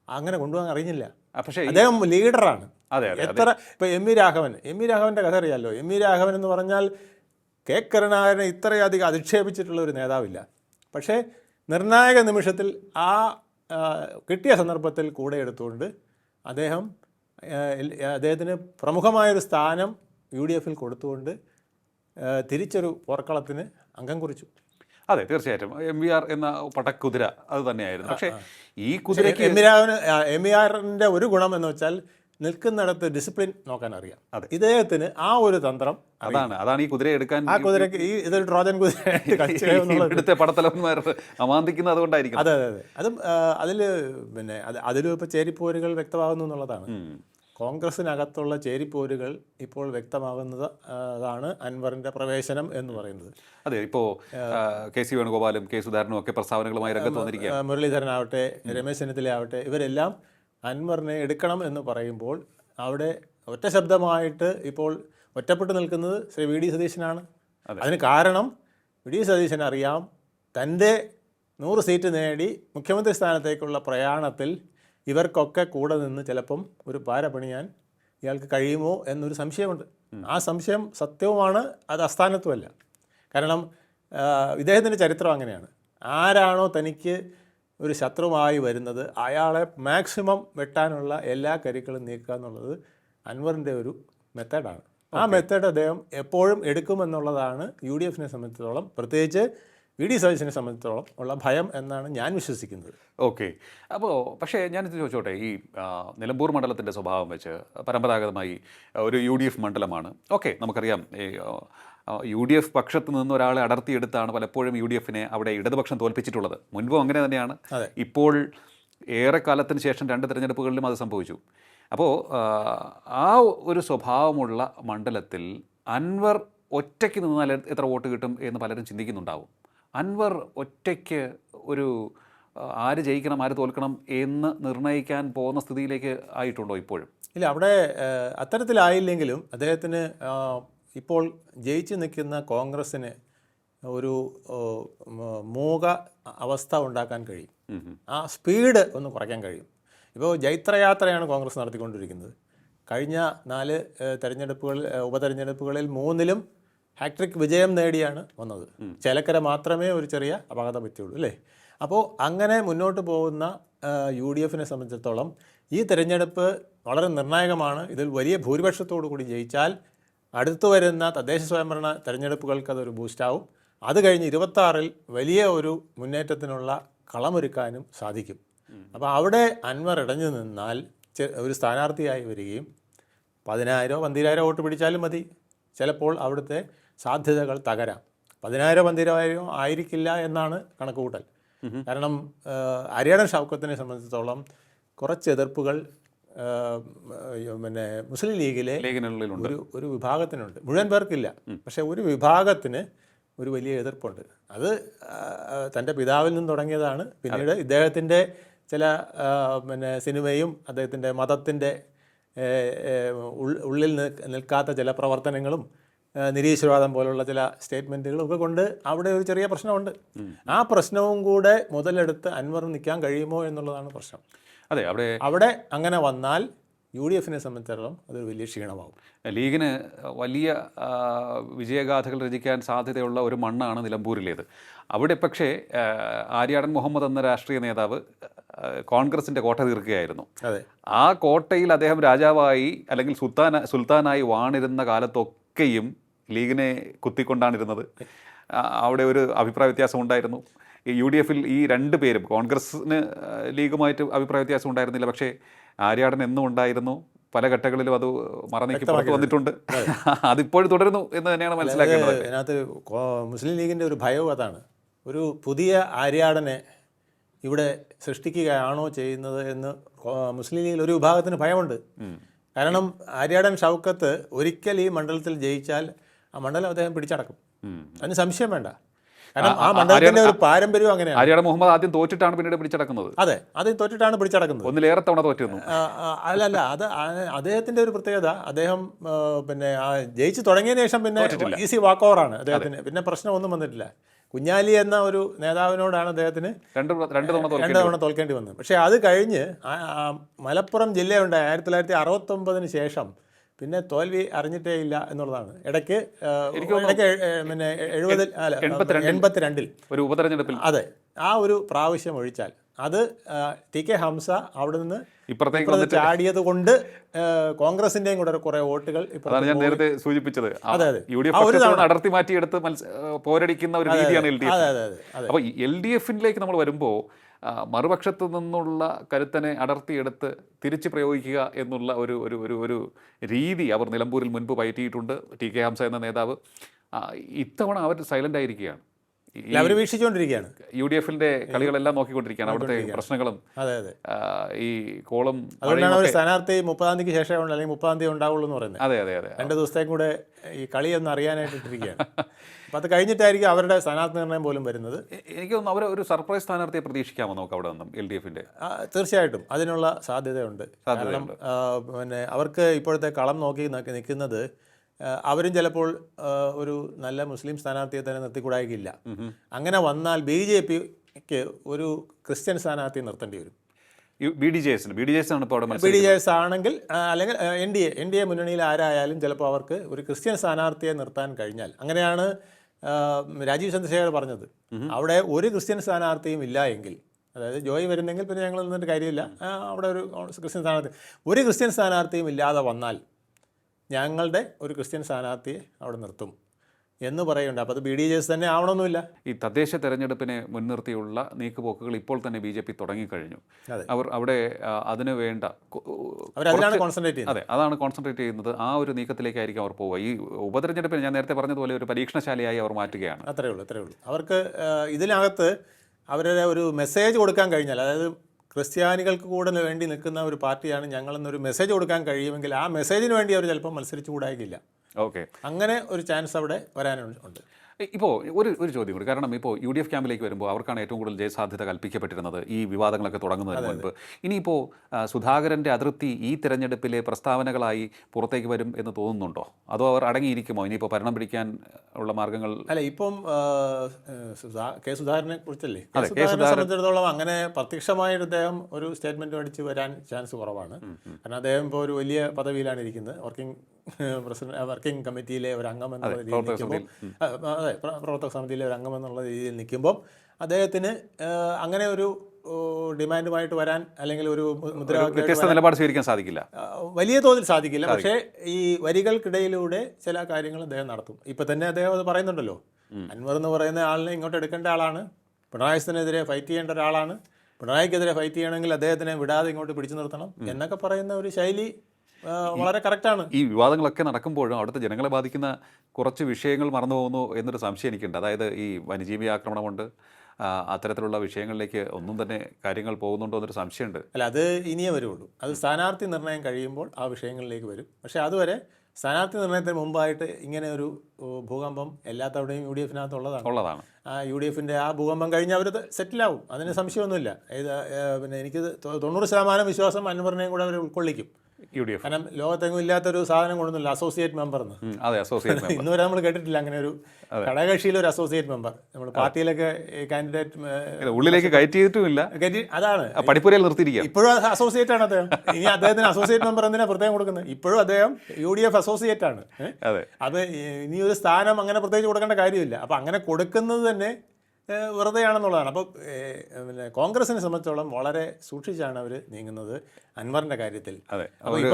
അങ്ങനെ കൊണ്ടുപോകാൻ അറിയില്ല പക്ഷേ അദ്ദേഹം ലീഡറാണ്. അതെ എത്ര ഇപ്പം M V Raghavan M V രാഘവന്റെ കഥ അറിയാമല്ലോ എം വി രാഘവൻ എന്ന് പറഞ്ഞാൽ കെ കരുണാകരനെ ഇത്രയധികം അധിക്ഷേപിച്ചിട്ടുള്ള ഒരു നേതാവില്ല. പക്ഷേ നിർണായക നിമിഷത്തിൽ ആ, കിട്ടിയ സന്ദർഭത്തിൽ കൂടെ എടുത്തുകൊണ്ട് അദ്ദേഹം അദ്ദേഹത്തിന് പ്രമുഖമായൊരു സ്ഥാനം യു ഡി എഫിൽ കൊടുത്തുകൊണ്ട് തിരിച്ചൊരു പോർക്കളത്തിന് അംഗം കുറിച്ചു. അതെ തീർച്ചയായിട്ടും. എം വി ആർ എന്ന പടക്കുതിര അത് തന്നെയായിരുന്നു. പക്ഷേ ഈ കുതിരയ്ക്ക് എം എം ആറിന്റെ ഒരു ഗുണം എന്ന് വെച്ചാൽ നിൽക്കുന്നിടത്ത് ഡിസിപ്ലിൻ നോക്കാൻ അറിയാം. അതെ. ഇദ്ദേഹത്തിന് ആ ഒരു തന്ത്രം അതാണ്. അതാണ് ഈ കുതിര എടുക്കാൻ ആ കുതിരക്ക് ഈ ഇതൊരു ട്രോജൻ കുതിരത്തെ പടത്തലന്മാർ അമാന്തിക്കുന്ന ഇവിടുത്തെ പടത്തലവന്മാർ അമാന്തിക്കുന്നത് അതുകൊണ്ടായിരിക്കും അതെ അതെ അതെ. അതും അതിൽ പിന്നെ അത് അതിലും ഇപ്പോൾ ചേരിപ്പോരുകൾ വ്യക്തമാകുന്നു എന്നുള്ളതാണ്. കോൺഗ്രസിനകത്തുള്ള ചേരിപ്പോരുകൾ ഇപ്പോൾ വ്യക്തമാകുന്നത് അതാണ് അൻവറിന്റെ പ്രവേശനം എന്ന് പറയുന്നത്. അതെ ഇപ്പോ ആ, കെ സി വേണുഗോപാലും കെ സുധാകരനും ഒക്കെ പ്രസ്താവനകളുമായി രംഗത്ത് വന്നിരിക്കുക മുരളീധരൻ മുരളീധരനാവട്ടെ രമേശ് ചെന്നിത്തല ആവട്ടെ ഇവരെല്ലാം അൻവറിനെ എടുക്കണം എന്ന് പറയുമ്പോൾ അവിടെ ഒറ്റ ശബ്ദമായിട്ട് ഇപ്പോൾ ഒറ്റപ്പെട്ടു നിൽക്കുന്നത് ശ്രീ വി ഡി സതീശനാണ്. അതിന് കാരണം വി ഡി സതീശൻ അറിയാം തന്റെ നൂറ് സീറ്റ് നേടി മുഖ്യമന്ത്രി സ്ഥാനത്തേക്കുള്ള പ്രയാണത്തിൽ ഇവർക്കൊക്കെ കൂടെ നിന്ന് ചിലപ്പം ഒരു പാര പണിയാൻ ഇയാൾക്ക് കഴിയുമോ എന്നൊരു സംശയമുണ്ട്. ആ സംശയം സത്യവുമാണ് അത് അസ്ഥാനത്തുമല്ല. കാരണം ഇദ്ദേഹത്തിന്റെ ചരിത്രം അങ്ങനെയാണ്. ആരാണോ തനിക്ക് ഒരു ശത്രുവായി വരുന്നത് അയാളെ മാക്സിമം വെട്ടാനുള്ള എല്ലാ കരുക്കളും നീക്കുക എന്നുള്ളത് അൻവറിന്റെ ഒരു മെത്തേഡാണ്. ആ മെത്തേഡ് അദ്ദേഹം എപ്പോഴും എടുക്കുമെന്നുള്ളതാണ് യു ഡി എഫിനെ സംബന്ധിച്ചിടത്തോളം. പ്രത്യേകിച്ച് വി ഡി സതീശനെ സംബന്ധിച്ചിടത്തോളം ഉള്ള ഭയം എന്നാണ് ഞാൻ വിശ്വസിക്കുന്നത്. ഓക്കെ. അപ്പോൾ പക്ഷേ ഞാനിത് ചോദിച്ചോട്ടെ ഈ നിലമ്പൂർ മണ്ഡലത്തിന്റെ സ്വഭാവം വെച്ച് പരമ്പരാഗതമായി ഒരു യു ഡി എഫ് മണ്ഡലമാണ്. ഓക്കെ നമുക്കറിയാം ഈ യു ഡി എഫ് പക്ഷത്ത് നിന്ന് ഒരാളെ അടർത്തിയെടുത്താണ് പലപ്പോഴും യു ഡി എഫിനെ അവിടെ ഇടതുപക്ഷം തോൽപ്പിച്ചിട്ടുള്ളത്. മുൻപും അങ്ങനെ തന്നെയാണ്. ഇപ്പോൾ ഏറെ കാലത്തിന് ശേഷം രണ്ട് തിരഞ്ഞെടുപ്പുകളിലും അത് സംഭവിച്ചു. അപ്പോൾ ആ ഒരു സ്വഭാവമുള്ള മണ്ഡലത്തിൽ അൻവർ ഒറ്റയ്ക്ക് നിന്നാൽ എത്ര വോട്ട് കിട്ടും എന്ന് പലരും ചിന്തിക്കുന്നുണ്ടാവും. അൻവർ ഒറ്റയ്ക്ക് ഒരു ആര് ജയിക്കണം ആര് തോൽക്കണം എന്ന് നിർണയിക്കാൻ പോകുന്ന സ്ഥിതിയിലേക്ക് ആയിട്ടുണ്ടോ ഇപ്പോഴും? ഇല്ല അവിടെ അത്തരത്തിലായില്ലെങ്കിലും അദ്ദേഹത്തിന് ഇപ്പോൾ ജയിച്ചു നിൽക്കുന്ന കോൺഗ്രസ്സിന് ഒരു മൂക അവസ്ഥ ഉണ്ടാക്കാൻ കഴിയും. ആ സ്പീഡ് ഒന്ന് കുറയ്ക്കാൻ കഴിയും. ഇപ്പോൾ ജൈത്രയാത്രയാണ് കോൺഗ്രസ് നടത്തിക്കൊണ്ടിരിക്കുന്നത്. കഴിഞ്ഞ നാല് തെരഞ്ഞെടുപ്പുകൾ തെരഞ്ഞെടുപ്പുകളിൽ ഉപതെരഞ്ഞെടുപ്പുകളിൽ മൂന്നിലും ഹാട്രിക് വിജയം നേടിയാണ് വന്നത്. ചേലക്കര മാത്രമേ ഒരു ചെറിയ അപകടം പറ്റിയുള്ളൂ അല്ലേ? അപ്പോൾ അങ്ങനെ മുന്നോട്ട് പോകുന്ന യു ഡി എഫിനെ സംബന്ധിച്ചിടത്തോളം ഈ തെരഞ്ഞെടുപ്പ് വളരെ നിർണായകമാണ്. ഇതിൽ വലിയ ഭൂരിപക്ഷത്തോടു കൂടി ജയിച്ചാൽ അടുത്തു വരുന്ന തദ്ദേശ സ്വയംഭരണ തെരഞ്ഞെടുപ്പുകൾക്ക് അതൊരു ബൂസ്റ്റാവും അത് കഴിഞ്ഞ് ഇരുപത്താറിൽ വലിയ ഒരു മുന്നേറ്റത്തിനുള്ള കളമൊരുക്കാനും സാധിക്കും. അപ്പോൾ അവിടെ അൻവർ ഇടഞ്ഞു നിന്നാൽ ഒരു സ്ഥാനാർത്ഥിയായി വരികയും പതിനായിരോ പന്തിരായിരോ വോട്ട് പിടിച്ചാലും മതി. ചിലപ്പോൾ അവിടുത്തെ സാധ്യതകൾ തകരാം. പതിനായിരം പന്തിരായിരോ ആയിരിക്കില്ല എന്നാണ് കണക്കുകൂട്ടൽ. കാരണം ആര്യാടൻ ഷൗക്കത്തിനെ സംബന്ധിച്ചിടത്തോളം കുറച്ച് എതിർപ്പുകൾ പിന്നെ മുസ്ലിം ലീഗിലെ ഒരു ഒരു വിഭാഗത്തിനുണ്ട്. മുഴുവൻ പേർക്കില്ല. പക്ഷേ ഒരു വിഭാഗത്തിന് ഒരു വലിയ എതിർപ്പുണ്ട്. അത് തന്റെ പിതാവിൽ നിന്ന് തുടങ്ങിയതാണ്. പിന്നീട് ഇദ്ദേഹത്തിന്റെ ചില പിന്നെ സിനിമയും അദ്ദേഹത്തിന്റെ മതത്തിന്റെ ഉള്ളിൽ നിൽക്കാത്ത ചില പ്രവർത്തനങ്ങളും നിരീശ്വരവാദം പോലുള്ള ചില സ്റ്റേറ്റ്മെന്റുകളും ഒക്കെ കൊണ്ട് അവിടെ ഒരു ചെറിയ പ്രശ്നമുണ്ട്. ആ പ്രശ്നവും കൂടെ മുതലെടുത്ത് അൻവർ നിൽക്കാൻ കഴിയുമോ എന്നുള്ളതാണ് പ്രശ്നം. അതെ അവിടെ അവിടെ അങ്ങനെ വന്നാൽ യു ഡി എഫിനെ സംബന്ധിച്ചിടത്തോളം അതൊരു വലിയ ക്ഷീണമാകും ലീഗിന് വലിയ വിജയഗാഥകൾ രചിക്കാൻ സാധ്യതയുള്ള ഒരു മണ്ണാണ് നിലമ്പൂരിലേത്. അവിടെ പക്ഷേ ആര്യാടൻ മുഹമ്മദ് എന്ന രാഷ്ട്രീയ നേതാവ് കോൺഗ്രസിന്റെ കോട്ട തീർക്കുകയായിരുന്നു. അതെ. ആ കോട്ടയിൽ അദ്ദേഹം രാജാവായി അല്ലെങ്കിൽ സുൽത്താന സുൽത്താനായി വാണിരുന്ന കാലത്തൊക്കെയും ലീഗിനെ കുത്തിക്കൊണ്ടാണിരുന്നത്. ഇരുന്നത് അവിടെ ഒരു അഭിപ്രായ വ്യത്യാസം ഉണ്ടായിരുന്നു. ഈ യു ഡി എഫിൽ ഈ രണ്ട് പേരും കോൺഗ്രസ്സിന് ലീഗുമായിട്ട് അഭിപ്രായ വ്യത്യാസം ഉണ്ടായിരുന്നില്ല. പക്ഷേ ആര്യാടൻ എന്നും ഉണ്ടായിരുന്നു. പല ഘട്ടങ്ങളിലും അത് മറന്നേക്ക് പുറത്ത് വന്നിട്ടുണ്ട്. അതിപ്പോഴും തുടരുന്നു എന്ന് തന്നെയാണ് മനസ്സിലാക്കുന്നത് അതിനകത്ത് മുസ്ലിം ലീഗിന്റെ ഒരു ഭയവും അതാണ്. ഒരു പുതിയ ആര്യാടനെ ഇവിടെ സൃഷ്ടിക്കുകയാണോ ചെയ്യുന്നത് എന്ന് മുസ്ലിം ലീഗിൽ ഒരു വിഭാഗത്തിന് ഭയമുണ്ട്. കാരണം ആര്യാടൻ ഷൗക്കത്ത് ഒരിക്കൽ ഈ മണ്ഡലത്തിൽ ജയിച്ചാൽ ആ മണ്ഡലം അദ്ദേഹം പിടിച്ചടക്കും. അതിന് സംശയം വേണ്ട. കാരണം ആ മണ്ഡലത്തിന്റെ ഒരു പാരമ്പര്യവും അങ്ങനെയാണ്. മുഹമ്മദ് ആദ്യം തോറ്റിട്ടാണ് പിന്നീട് പിടിച്ചടക്കുന്നത്? അതെ ആദ്യം തോറ്റിട്ടാണ് പിടിച്ചടക്കുന്നത്. ഒന്നിലേറെ തവണ തോറ്റിരുന്നു. അല്ലല്ല അത് അദ്ദേഹത്തിന്റെ ഒരു പ്രത്യേകത അദ്ദേഹം പിന്നെ ആ ജയിച്ചു തുടങ്ങിയതിനു ശേഷം പിന്നെ ഈസി വാക്ക് ഓവറാണ് അദ്ദേഹത്തിന്. പിന്നെ പ്രശ്നമൊന്നും വന്നിട്ടില്ല. കുഞ്ഞാലി എന്ന ഒരു നേതാവിനോടാണ് അദ്ദേഹത്തിന് രണ്ട് രണ്ട് തവണ തോൽക്കേണ്ടി രണ്ട് തവണ തോൽക്കേണ്ടി വന്നത്. പക്ഷേ അത് കഴിഞ്ഞ് മലപ്പുറം ജില്ലയുണ്ട് ആയിരത്തി തൊള്ളായിരത്തി അറുപത്തൊമ്പതിന് ശേഷം പിന്നെ തോൽവി അറിഞ്ഞിട്ടേ ഇല്ല എന്നുള്ളതാണ്. ഇടയ്ക്ക് ഇടയ്ക്ക് പിന്നെ എഴുപതിൽ അല്ല എൺപത്തിരണ്ടിൽ ഒരു ഉപതെരഞ്ഞെടുപ്പിൽ. അതെ. ആ ഒരു പ്രാവശ്യം ഒഴിച്ചാൽ അത് ടി കെ ഹംസ അവിടെ നിന്ന് ഇപ്പുറത്തേക്ക് ഇപ്പുറത്ത് ചാടിയത് കൊണ്ട് കോൺഗ്രസിന്റെയും കൂടെ കുറെ വോട്ടുകൾ അതാണ് ഞാൻ നേരത്തെ സൂചിപ്പിച്ചത്. അതെ, അതെ. യു ഡി എഫ് അടർത്തി മാറ്റിയെടുത്ത് പോരടിക്കുന്ന ഒരു രീതിയാണ് എൽ ഡി എഫ്. അപ്പൊ അതെ അതെ അതെ. അപ്പോൾ എൽ ഡി എഫിലേക്ക് നമ്മൾ വരുമ്പോൾ മറുപക്ഷത്ത് നിന്നുള്ള കരുത്തനെ അടർത്തിയെടുത്ത് തിരിച്ച് പ്രയോഗിക്കുക എന്നുള്ള ഒരു ഒരു ഒരു ഒരു രീതി അവർ നിലമ്പൂരിൽ മുൻപ് പയറ്റിയിട്ടുണ്ട്. ടി കെ ഹംസ എന്ന നേതാവ്. ഇത്തവണ അവർ സൈലന്റ് ആയിരിക്കുകയാണ്. വീക്ഷിച്ചുകൊണ്ടിരിക്കുകയാണ്. യു ഡി എഫിന്റെ കളികളെല്ലാം നോക്കിക്കൊണ്ടിരിക്കുകയാണ് അവിടുത്തെ പ്രശ്നങ്ങളും. അതെ അതെ. ഈ കോളും അതുകൊണ്ടാണ് ഒരു സ്ഥാനാർത്ഥി മുപ്പതാം തീയതിക്ക് ശേഷം അല്ലെങ്കിൽ മുപ്പതാം തീയതി ഉണ്ടാവുള്ളൂ എന്ന് പറയുന്നത്. അതെ അതെ അതെ. രണ്ട് ദിവസത്തേക്കും കൂടെ ഈ കളി ഒന്ന് അറിയാനായിട്ട് ഇട്ടിരിക്കുകയാണ്. അപ്പം അത് കഴിഞ്ഞിട്ടായിരിക്കും അവരുടെ സ്ഥാനാർത്ഥി നിർണയം പോലും വരുന്നത്. എനിക്ക് തോന്നുന്നു അവർ ഒരു സർപ്രൈസ് സ്ഥാനാർത്ഥിയെ പ്രതീക്ഷിക്കാമോ നമുക്ക് അവിടെ നിന്നും എൽ ഡി എഫിന്റെ? തീർച്ചയായിട്ടും. അതിനുള്ള സാധ്യതയുണ്ട്. കാരണം പിന്നെ അവർക്ക് ഇപ്പോഴത്തെ കളം നോക്കി നിൽക്കുന്നത് അവരും ചിലപ്പോൾ ഒരു നല്ല മുസ്ലിം സ്ഥാനാർത്ഥിയെ തന്നെ നിർത്തിക്കൂടായിക്കില്ല. അങ്ങനെ വന്നാൽ ബി ജെ പിക്ക് ഒരു ക്രിസ്ത്യൻ സ്ഥാനാർത്ഥിയെ നിർത്തേണ്ടി വരും. B D J S B D J S ആണ് ഇപ്പോൾ ബി ഡി ജെ എസ് ആണെങ്കിൽ അല്ലെങ്കിൽ N D A N D A മുന്നണിയിൽ ആരായാലും ചിലപ്പോൾ അവർക്ക് ഒരു ക്രിസ്ത്യൻ സ്ഥാനാർത്ഥിയെ നിർത്താൻ കഴിഞ്ഞാൽ. അങ്ങനെയാണ് രാജീവ് ചന്ദ്രശേഖർ പറഞ്ഞത്. അവിടെ ഒരു ക്രിസ്ത്യൻ സ്ഥാനാർത്ഥിയും ഇല്ല എങ്കിൽ അതായത് ജോയി വരുന്നെങ്കിൽ പിന്നെ ഞങ്ങൾ നിന്നിട്ട് കാര്യമില്ല. അവിടെ ഒരു ക്രിസ്ത്യൻ സ്ഥാനാർത്ഥി ഒരു ക്രിസ്ത്യൻ സ്ഥാനാർത്ഥിയും ഇല്ലാതെ വന്നാൽ ഞങ്ങളുടെ ഒരു ക്രിസ്ത്യൻ സ്ഥാനാർത്ഥിയെ അവിടെ നിർത്തും എന്ന് പറയുന്നുണ്ട്. അപ്പോൾ അത് ബി ഡി ജെ എസ് തന്നെ ആവണമെന്നില്ല ഈ തദ്ദേശ തെരഞ്ഞെടുപ്പിനെ മുൻനിർത്തിയുള്ള നീക്കുപോക്കുകൾ ഇപ്പോൾ തന്നെ ബി ജെ പി തുടങ്ങിക്കഴിഞ്ഞു. അവർ അവിടെ അതിന് വേണ്ട അതെ അതാണ് കോൺസെൻട്രേറ്റ് ചെയ്യുന്നത്. ആ ഒരു നീക്കത്തിലേക്കായിരിക്കും അവർ പോവുക. ഈ ഉപതെരഞ്ഞെടുപ്പിന് ഞാൻ നേരത്തെ പറഞ്ഞതുപോലെ ഒരു പരീക്ഷണശാലയായി അവർ മാറ്റുകയാണ്. അത്രേ ഉള്ളൂ അത്രേ ഉള്ളൂ. അവർക്ക് ഇതിനകത്ത് അവരുടെ ഒരു മെസ്സേജ് കൊടുക്കാൻ കഴിഞ്ഞാൽ അതായത് ക്രിസ്ത്യാനികൾക്ക് കൂടെ വേണ്ടി നിൽക്കുന്ന ഒരു പാർട്ടിയാണ് ഞങ്ങളെന്നൊരു മെസ്സേജ് കൊടുക്കാൻ കഴിയുമെങ്കിൽ ആ മെസ്സേജിന് വേണ്ടി അവർ ചിലപ്പോൾ മത്സരിച്ചു കൂടായിക്കില്ല ഓക്കെ അങ്ങനെ ഒരു ചാൻസ് അവിടെ വരാനുണ്ട് ഇപ്പോൾ ഒരു ഒരു ചോദ്യം കൂടി. കാരണം ഇപ്പോൾ യു ഡി എഫ് ക്യാമ്പിലേക്ക് വരുമ്പോൾ അവർക്കാണ് ഏറ്റവും കൂടുതൽ ജയസാധ്യത കൽപ്പിക്കപ്പെട്ടിരുന്നത് ഈ വിവാദങ്ങളൊക്കെ തുടങ്ങുന്നതിന് മുൻപ്. ഇനിയിപ്പോൾ സുധാകരന്റെ അതിർത്തി ഈ തിരഞ്ഞെടുപ്പിലെ പ്രസ്താവനകളായി പുറത്തേക്ക് വരും എന്ന് തോന്നുന്നുണ്ടോ? അതോ അവർ അടങ്ങിയിരിക്കുമോ? ഇനിയിപ്പോൾ ഭരണം പിടിക്കാൻ ഉള്ള മാർഗങ്ങൾ? അല്ല ഇപ്പം കെ സുധാകരനെ കുറിച്ചല്ലേ? കെ സുധാകരനെ സംബന്ധിച്ചിടത്തോളം അങ്ങനെ പ്രത്യക്ഷമായിട്ട് അദ്ദേഹം ഒരു സ്റ്റേറ്റ്മെന്റ് അടിച്ച് വരാൻ ചാൻസ് കുറവാണ്. കാരണം അദ്ദേഹം ഇപ്പോൾ ഒരു വലിയ പദവിയിലാണ് ഇരിക്കുന്നത്. വർക്കിംഗ് പ്രസിഡന്റ് വർക്കിംഗ് കമ്മിറ്റിയിലെ ഒരു അംഗം എന്നുള്ള രീതിയിൽ നിൽക്കുമ്പോൾ അതെ പ്ര- പ്രവർത്തക സമിതിയിലെ ഒരു അംഗം എന്നുള്ള രീതിയിൽ നിൽക്കുമ്പോൾ അദ്ദേഹത്തിന് അങ്ങനെ ഒരു ഡിമാൻഡുമായിട്ട് വരാൻ അല്ലെങ്കിൽ ഒരു മുദ്രാവാക്യം നിലപാട് സ്വീകരിക്കാൻ സാധിക്കില്ല. വലിയ തോതിൽ സാധിക്കില്ല. പക്ഷേ ഈ വരികൾക്കിടയിലൂടെ ചില കാര്യങ്ങൾ അദ്ദേഹം നടത്തും. ഇപ്പൊ തന്നെ അദ്ദേഹം അത് പറയുന്നുണ്ടല്ലോ. അൻവർ എന്ന് പറയുന്ന ആളിനെ ഇങ്ങോട്ട് എടുക്കേണ്ട ആളാണ്. പിണറായിസിനെതിരെ ഫൈറ്റ് ചെയ്യേണ്ട ഒരാളാണ്. പിണറായിക്കെതിരെ ഫൈറ്റ് ചെയ്യണമെങ്കിൽ അദ്ദേഹത്തിനെ വിടാതെ ഇങ്ങോട്ട് പിടിച്ചു നിർത്തണം എന്നൊക്കെ പറയുന്ന ഒരു ശൈലി വളരെ കറക്റ്റാണ് ഈ വിവാദങ്ങളൊക്കെ നടക്കുമ്പോഴും അവിടുത്തെ ജനങ്ങളെ ബാധിക്കുന്ന കുറച്ച് വിഷയങ്ങൾ മറന്നു പോകുന്നു എന്നൊരു സംശയം എനിക്കുണ്ട്. അതായത് ഈ വന്യജീവി ആക്രമണമുണ്ട്. അത്തരത്തിലുള്ള വിഷയങ്ങളിലേക്ക് ഒന്നും തന്നെ കാര്യങ്ങൾ പോകുന്നുണ്ടോ എന്നൊരു സംശയമുണ്ട്. അല്ല അത് ഇനിയേ വരുള്ളൂ. അത് സ്ഥാനാർത്ഥി നിർണയം കഴിയുമ്പോൾ ആ വിഷയങ്ങളിലേക്ക് വരും. പക്ഷേ അതുവരെ സ്ഥാനാർത്ഥി നിർണയത്തിന് മുമ്പായിട്ട് ഇങ്ങനെ ഒരു ഭൂകമ്പം എല്ലാ തവണയും യു ഡി എഫിനകത്ത് ഉള്ളതാണ്. ഉള്ളതാണ് ആ യു ഡി എഫിന്റെ ആ ഭൂകമ്പം കഴിഞ്ഞ് അവർ സെറ്റിലാവും. അതിന് സംശയമൊന്നുമില്ല. പിന്നെ എനിക്ക് തൊണ്ണൂറ് ശതമാനം വിശ്വാസം അൻവറിനെയും കൂടെ അവർ ഉൾക്കൊള്ളിക്കും. U D F. കാരണം ലോകത്തെങ്ങും ഇല്ലാത്തൊരു സാധനം കൊണ്ടൊന്നുമില്ല അസോസിയേറ്റ് മെമ്പർ എന്ന്. അതെ അസോസിയേറ്റ് മെമ്പർ ഇന്നുവരെ നമ്മൾ കേട്ടിട്ടില്ല അങ്ങനെ ഒരു ഘടകകക്ഷിയിലെ ഒരു അസോസിയേറ്റ് മെമ്പർ നമ്മൾ പാർട്ടിയിലൊക്കെ കാൻഡിഡേറ്റ് ഉള്ളിലേക്ക് കയറ്റിയിട്ടുമില്ല അതാണ്. പഠിപ്പുരയിൽ നിർത്തിയിരിക്കുക. ഇപ്പോഴും അസോസിയേറ്റ് ആണ് അദ്ദേഹം. ഇനി അദ്ദേഹത്തിന് അസോസിയേറ്റ് മെമ്പർ എന്തിനാ പ്രത്യേകം കൊടുക്കുന്നത്? ഇപ്പോഴും അദ്ദേഹം യു ഡി എഫ് അസോസിയേറ്റ് ആണ്. അതെ. ഇനി ഒരു സ്ഥാനം അങ്ങനെ പ്രത്യേകിച്ച് കൊടുക്കേണ്ട കാര്യമില്ല. അപ്പം അങ്ങനെ കൊടുക്കുന്നത് തന്നെ വെറുതെയാണെന്നുള്ളതാണ്. അപ്പോൾ പിന്നെ കോൺഗ്രസിനെ സംബന്ധിച്ചോളം വളരെ സൂക്ഷിച്ചാണ് അവർ നീങ്ങുന്നത് അൻവറിന്റെ കാര്യത്തിൽ. അതെ.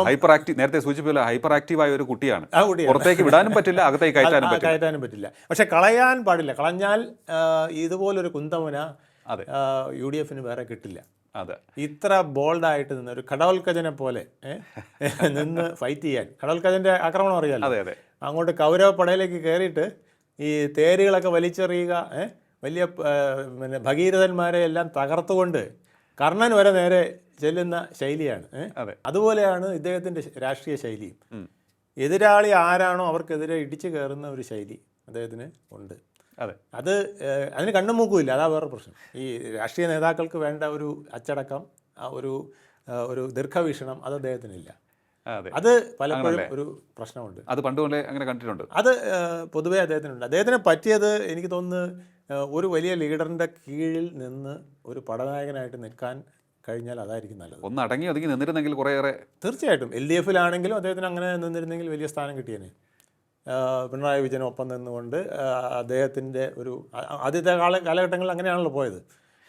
ഹൈപ്പർ ആക്റ്റീവ് നേരത്തെ സൂചിപ്പിച്ച ഹൈപ്പർ ആക്റ്റീവായ ഒരു കുട്ടിയാണ്. പുറത്തേക്ക് വിടാനും പറ്റില്ല അകത്തേക്ക് കയറ്റാനും പറ്റില്ല. കയറ്റാനും പറ്റില്ല. പക്ഷെ കളയാൻ പാടില്ല. കളഞ്ഞാൽ ഇതുപോലൊരു കുന്തമുന അതെ. യു ഡി എഫിന് വേറെ കിട്ടില്ല. അതെ. ഇത്ര ബോൾഡായിട്ട് നിന്ന് ഒരു കടവൽക്കജനെ പോലെ നിന്ന് ഫൈറ്റ് ചെയ്യാൻ. കടവൽക്കജന്റെ ആക്രമണം അറിയാലോ? അതെ അതെ. അങ്ങോട്ട് കൗരവ പടയിലേക്ക് കയറിയിട്ട് ഈ തേരുകളൊക്കെ വലിച്ചെറിയുക ഏ, വലിയ പിന്നെ ഭഗീരഥന്മാരെ എല്ലാം തകർത്തുകൊണ്ട് കർണൻ വരെ നേരെ ചെല്ലുന്ന ശൈലിയാണ് അതെ. അതുപോലെയാണ് ഇദ്ദേഹത്തിന്റെ രാഷ്ട്രീയ ശൈലിയും. എതിരാളി ആരാണോ അവർക്കെതിരെ ഇടിച്ചു കയറുന്ന ഒരു ശൈലി അദ്ദേഹത്തിന് ഉണ്ട്. അതെ. അത് അതിന് കണ്ണും മൂക്കുമില്ല അതാ വേറെ പ്രശ്നം. ഈ രാഷ്ട്രീയ നേതാക്കൾക്ക് വേണ്ട ഒരു അച്ചടക്കം ആ ഒരു ഒരു ദീർഘവീക്ഷണം അത് അദ്ദേഹത്തിനില്ല. അതെ. അത് പലപ്പോഴും ഒരു പ്രശ്നമുണ്ട്. അത് പണ്ട് അങ്ങനെ കണ്ടിട്ടുണ്ട്. അത് പൊതുവേ അദ്ദേഹത്തിനുണ്ട്. അദ്ദേഹത്തിന് പറ്റിയത് എനിക്ക് തോന്നുന്നു ഒരു വലിയ ലീഡറിന്റെ കീഴിൽ നിന്ന് ഒരു പടനായകനായിട്ട് നിൽക്കാൻ കഴിഞ്ഞാൽ അതായിരിക്കും നല്ലത്. ഒന്ന് അടങ്ങി ഒതുങ്ങി നിന്നിരുന്നെങ്കിൽ കുറേയേറെ തീർച്ചയായിട്ടും. എൽ ഡി എഫിലാണെങ്കിലും അദ്ദേഹത്തിന് അങ്ങനെ നിന്നിരുന്നെങ്കിൽ വലിയ സ്ഥാനം കിട്ടിയേനെ. പിണറായി വിജയൻ ഒപ്പം നിന്നുകൊണ്ട് അദ്ദേഹത്തിന്റെ ഒരു ആദ്യത്തെ കാല കാലഘട്ടങ്ങളിൽ അങ്ങനെയാണല്ലോ പോയത്.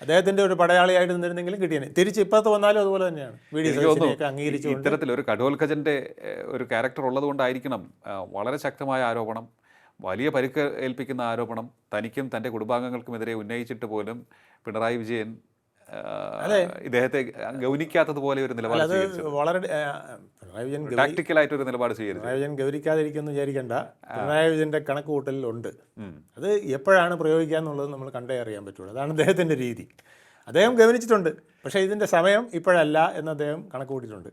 അദ്ദേഹത്തിന്റെ ഒരു പടയാളിയായിട്ട് നിന്നിരുന്നെങ്കിലും കിട്ടിയനെ. തിരിച്ച് ഇപ്പോഴത്തെ വന്നാലും അതുപോലെ തന്നെയാണ്. വി ഡി സതീശനെയൊക്കെ അംഗീകരിച്ചുകൊണ്ട്. ഇത്തരത്തിൽ ഒരു കടോൽഖജന്റെ ഒരു ക്യാരക്ടർ ഉള്ളതുകൊണ്ടായിരിക്കണം വളരെ ശക്തമായ ആരോപണം. വലിയ പരിക്ക് ഏൽപ്പിക്കുന്ന ആരോപണം തനിക്കും തന്റെ കുടുംബാംഗങ്ങൾക്കുമെതിരെ ഉന്നയിച്ചിട്ട് പോലും പിണറായി വിജയൻ ഇദ്ദേഹത്തെ ഗൗനിക്കാത്തതുപോലെ ഒരു നിലപാട് വളരെ പിണറായി വിജയൻ ടാക്ടിക്കലായിട്ട് ഒരു നിലപാട് സ്വീകരിച്ചു. പിണറായി വിജയൻ ഗൗനിക്കാതിരിക്കുന്നു വിചാരിക്കേണ്ട. പിണറായി വിജയന്റെ കണക്ക് കൂട്ടലിലുണ്ട്. അത് എപ്പോഴാണ് പ്രയോഗിക്കുക എന്നുള്ളത് നമ്മൾ കണ്ടേ അറിയാൻ പറ്റുള്ളൂ. അതാണ് അദ്ദേഹത്തിന്റെ രീതി. അദ്ദേഹം ഗവനിച്ചിട്ടുണ്ട് പക്ഷേ ഇതിന്റെ സമയം ഇപ്പോഴല്ല എന്ന് അദ്ദേഹം കണക്ക് കൂട്ടിയിട്ടുണ്ട്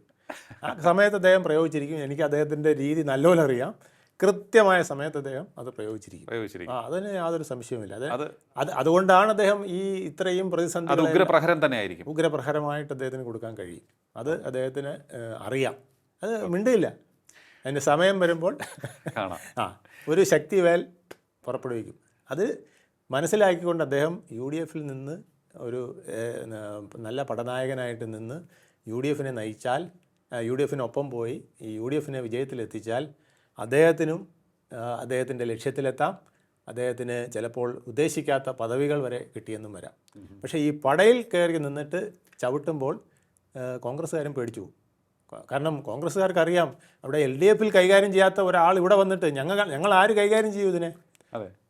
ആ സമയത്ത് അദ്ദേഹം പ്രയോഗിച്ചിരിക്കും. എനിക്ക് അദ്ദേഹത്തിന്റെ രീതി നല്ലപോലെ അറിയാം. കൃത്യമായ സമയത്ത് അദ്ദേഹം അത് പ്രയോഗിച്ചിരിക്കും പ്രയോഗിച്ചിരിക്കും ആ അതിന് യാതൊരു സംശയവുമില്ല. അത് അത് അത് അതുകൊണ്ടാണ് അദ്ദേഹം ഈ ഇത്രയും പ്രതിസന്ധി ഉഗ്രപ്രഹരം തന്നെ ആയിരിക്കും ഉഗ്രപ്രഹരമായിട്ട് അദ്ദേഹത്തിന് കൊടുക്കാൻ കഴിയും. അത് അദ്ദേഹത്തിന് അറിയാം. അത് മിണ്ടില്ല. അതിന്റെ സമയം വരുമ്പോൾ ആ ഒരു ശക്തി വേൽ പുറപ്പെടുവിക്കും. അത് മനസ്സിലാക്കിക്കൊണ്ട് അദ്ദേഹം യു ഡി എഫിൽ നിന്ന് ഒരു നല്ല പടനായകനായിട്ട് നിന്ന് യു ഡി എഫിനെ നയിച്ചാൽ യു ഡി എഫിനൊപ്പം പോയി ഈ യു ഡി എഫിനെ വിജയത്തിലെത്തിച്ചാൽ അദ്ദേഹത്തിനും അദ്ദേഹത്തിന്റെ ലക്ഷ്യത്തിലെത്താം. അദ്ദേഹത്തിന് ചിലപ്പോൾ ഉദ്ദേശിക്കാത്ത പദവികൾ വരെ കിട്ടിയെന്നും വരാം. പക്ഷേ ഈ പടയിൽ കയറി നിന്നിട്ട് ചവിട്ടുമ്പോൾ കോൺഗ്രസ്സുകാരും പേടിച്ചു പോകും. കാരണം കോൺഗ്രസ്സുകാർക്ക് അറിയാം അവിടെ എൽ ഡി എഫിൽ കൈകാര്യം ചെയ്യാത്ത ഒരാൾ ഇവിടെ വന്നിട്ട് ഞങ്ങൾ ഞങ്ങൾ ആര് കൈകാര്യം ചെയ്യൂ ഇതിനെ?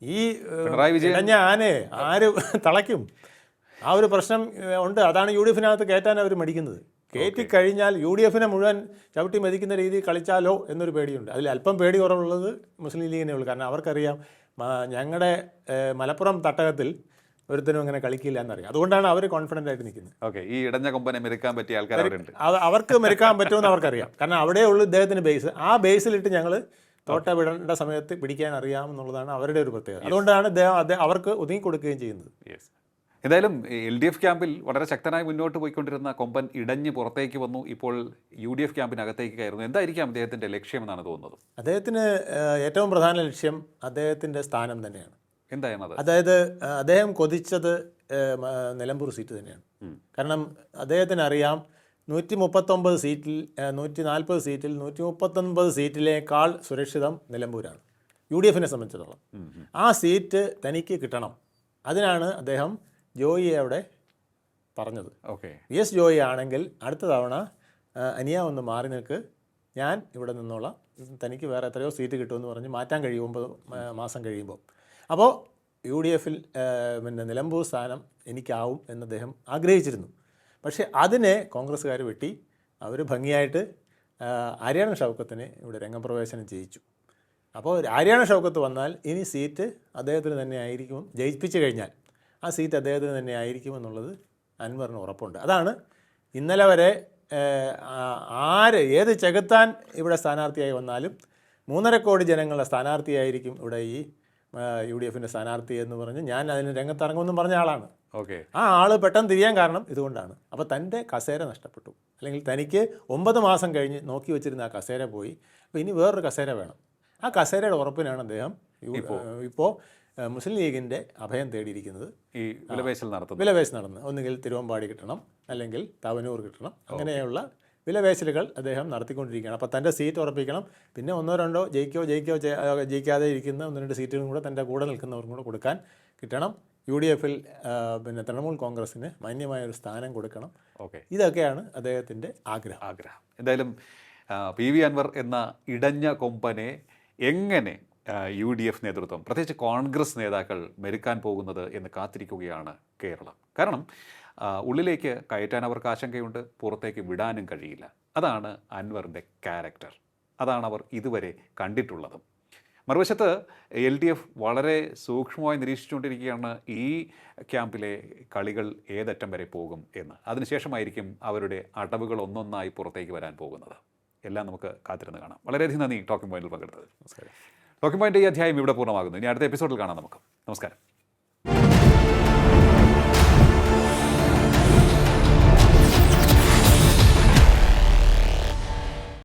ഈ ഇടഞ്ഞ ആനെ ആര് തളയ്ക്കും? ആ ഒരു പ്രശ്നം ഉണ്ട്. അതാണ് യു ഡി എഫിനകത്ത് കയറ്റാൻ അവർ മടിക്കുന്നത്. കയറ്റി കഴിഞ്ഞാൽ യു ഡി എഫിനെ മുഴുവൻ ചവിട്ടി മെതിക്കുന്ന രീതിയിൽ കളിച്ചാലോ എന്നൊരു പേടിയുണ്ട്. അതിൽ അല്പം പേടി കുറവുള്ളത് മുസ്ലിം ലീഗിനെ ഉള്ളൂ. കാരണം അവർക്കറിയാം ഞങ്ങളുടെ മലപ്പുറം തട്ടകത്തിൽ ഒരുത്തനും അങ്ങനെ കളിക്കില്ല എന്നറിയാം. അതുകൊണ്ടാണ് അവർ കോൺഫിഡന്റ് ആയിട്ട് നിൽക്കുന്നത്. ഓക്കെ ഈ ഇടഞ്ഞ കൊമ്പനെ മെരുക്കാൻ പറ്റിയ ആൾക്കാർ അവർക്ക് മെരുക്കാൻ പറ്റുമെന്ന് അവർക്കറിയാം. കാരണം അവിടെ ഉള്ളു ഇദ്ദേഹത്തിന് ബേസ് ആ ബേസിലിട്ട് ഞങ്ങൾ തോട്ട വിടേണ്ട സമയത്ത് പിടിക്കാൻ അറിയാം എന്നുള്ളതാണ് അവരുടെ ഒരു പ്രത്യേകത. അതുകൊണ്ടാണ് അദ്ദേഹം അവർക്ക് ഒതുങ്ങി കൊടുക്കുകയും ചെയ്യുന്നത്. യെസ് എന്തായാലും എൽ ഡി എഫ് ക്യാമ്പിൽ വളരെ ശക്തനായി മുന്നോട്ട് പോയിക്കൊണ്ടിരുന്ന കൊമ്പൻ ഇടഞ്ഞ് പുറത്തേക്ക് വന്നു. ഇപ്പോൾ യു ഡി എഫ് ക്യാമ്പിനകത്തേക്ക് കയറുന്നു. എന്തായിരിക്കും അദ്ദേഹത്തിന്റെ ലക്ഷ്യമെന്നാണ് തോന്നുന്നത്? അദ്ദേഹത്തിന് ഏറ്റവും പ്രധാന ലക്ഷ്യം അദ്ദേഹത്തിന്റെ സ്ഥാനം തന്നെയാണ്. എന്തായാലും അത്. അതായത് അദ്ദേഹം കൊതിച്ചത് നിലമ്പൂർ സീറ്റ് തന്നെയാണ്. കാരണം അദ്ദേഹത്തിന് അറിയാം നൂറ്റി മുപ്പത്തൊമ്പത് സീറ്റിൽ നൂറ്റി നാൽപ്പത് സീറ്റിൽ നൂറ്റി മുപ്പത്തൊൻപത് സീറ്റിലേക്കാൾ സുരക്ഷിതം നിലമ്പൂരാണ്. യു ഡി എഫിനെ സംബന്ധിച്ചിടത്തോളം. ആ സീറ്റ് തനിക്ക് കിട്ടണം. അതിനാണ് അദ്ദേഹം ജോയിയെ അവിടെ പറഞ്ഞത്. ഓക്കെ. വി എസ് ജോയി ആണെങ്കിൽ അടുത്ത തവണ അനിയ ഒന്ന് മാറി നിൽക്ക്. ഞാൻ ഇവിടെ നിന്നോളാം. തനിക്ക് വേറെ എത്രയോ സീറ്റ് കിട്ടുമെന്ന് പറഞ്ഞ് മാറ്റാൻ കഴിയുമ്പോൾ മാസം കഴിയുമ്പോൾ അപ്പോൾ യു ഡി എഫിൽ പിന്നെ നിലമ്പൂർ സ്ഥാനം എനിക്കാവും എന്ന് അദ്ദേഹം ആഗ്രഹിച്ചിരുന്നു. പക്ഷേ അതിനെ കോൺഗ്രസ്സുകാർ വെട്ടി. അവർ ഭംഗിയായിട്ട് ആര്യാണ ഷൗക്കത്തിനെ ഇവിടെ രംഗപ്രവേശനം ചെയ്യിച്ചു. അപ്പോൾ ആര്യാണ ഷൗക്കത്ത് വന്നാൽ ഇനി സീറ്റ് അദ്ദേഹത്തിന് തന്നെ ആയിരിക്കും ജയിപ്പിച്ചു കഴിഞ്ഞാൽ. ആ സീറ്റ് അദ്ദേഹത്തിന് തന്നെ ആയിരിക്കുമെന്നുള്ളത് അൻവറിന് ഉറപ്പുണ്ട്. അതാണ് ഇന്നലെ വരെ ആര് ഏത് ചെകുത്താൻ ഇവിടെ സ്ഥാനാർത്ഥിയായി വന്നാലും മൂന്നര കോടി ജനങ്ങളുടെ സ്ഥാനാർത്ഥിയായിരിക്കും ഇവിടെ ഈ യു ഡി എഫിന്റെ സ്ഥാനാർത്ഥി എന്ന് പറഞ്ഞ് ഞാൻ അതിന് രംഗത്തിറങ്ങുമെന്നും പറഞ്ഞ ആളാണ്. ഓക്കെ. ആ ആൾ പെട്ടെന്ന് തിരിയാൻ കാരണം ഇതുകൊണ്ടാണ്. അപ്പോൾ തന്റെ കസേര നഷ്ടപ്പെട്ടു. അല്ലെങ്കിൽ തനിക്ക് ഒമ്പത് മാസം കഴിഞ്ഞ് നോക്കി വെച്ചിരുന്ന ആ കസേര പോയി. അപ്പോൾ ഇനി വേറൊരു കസേര വേണം. ആ കസേരയുടെ ഉറപ്പിനാണ് അദ്ദേഹം ഇപ്പോൾ മുസ്ലിം ലീഗിന്റെ അഭയം തേടിയിരിക്കുന്നത് ഈ വിലപേശൽ നടത്തുന്നത്. വിലപേശൽ നടന്ന് ഒന്നുകിൽ തിരുവമ്പാടി കിട്ടണം അല്ലെങ്കിൽ തവനൂർ കിട്ടണം അങ്ങനെയുള്ള വിലപേശലുകൾ അദ്ദേഹം നടത്തിക്കൊണ്ടിരിക്കുകയാണ്. അപ്പോൾ തന്റെ സീറ്റ് ഉറപ്പിക്കണം. പിന്നെ ഒന്നോ രണ്ടോ ജയിക്കോ ജയിക്കോ ജയിക്കാതെ ഇരിക്കുന്ന ഒന്ന് രണ്ട് സീറ്റുകളും കൂടെ തന്റെ കൂടെ നിൽക്കുന്നവർക്കും കൂടെ കൊടുക്കാൻ കിട്ടണം. യു ഡി എഫിൽ പിന്നെ തൃണമൂൽ കോൺഗ്രസ്സിന് മാന്യമായ ഒരു സ്ഥാനം കൊടുക്കണം. ഓക്കെ. ഇതൊക്കെയാണ് അദ്ദേഹത്തിന്റെ ആഗ്രഹം. ആഗ്രഹം. എന്തായാലും പി വി അൻവർ എന്ന ഇടഞ്ഞ കൊമ്പനെ എങ്ങനെ യു ഡി എഫ് നേതൃത്വം പ്രത്യേകിച്ച് കോൺഗ്രസ് നേതാക്കൾ മെരുക്കാൻ പോകുന്നത് എന്ന് കാത്തിരിക്കുകയാണ് കേരളം. കാരണം ഉള്ളിലേക്ക് കയറ്റാൻ അവർക്ക് ആശങ്കയുണ്ട് പുറത്തേക്ക് വിടാനും കഴിയില്ല. അതാണ് അൻവറിന്റെ ക്യാരക്ടർ. അതാണ് അവർ ഇതുവരെ കണ്ടിട്ടുള്ളതും. മറുവശത്ത് എൽ ഡി എഫ് വളരെ സൂക്ഷ്മമായി നിരീക്ഷിച്ചുകൊണ്ടിരിക്കുകയാണ് ഈ ക്യാമ്പിലെ കളികൾ ഏതറ്റം വരെ പോകും എന്ന്. അതിനുശേഷമായിരിക്കും അവരുടെ അടവുകൾ ഒന്നൊന്നായി പുറത്തേക്ക് വരാൻ പോകുന്നത്. എല്ലാം നമുക്ക് കാത്തിരുന്ന് കാണാം. വളരെയധികം നന്ദി ടോക്കിംഗ് പോയിന്റിൽ പങ്കെടുത്തത് ടോക്കിംഗ് ഡോക്യുമെന്റ് ഈ അധ്യായം ഇവിടെ പൂർണമാകുന്നു. ഇനി അടുത്ത എപ്പിസോഡിൽ കാണാം നമുക്ക്. നമസ്കാരം.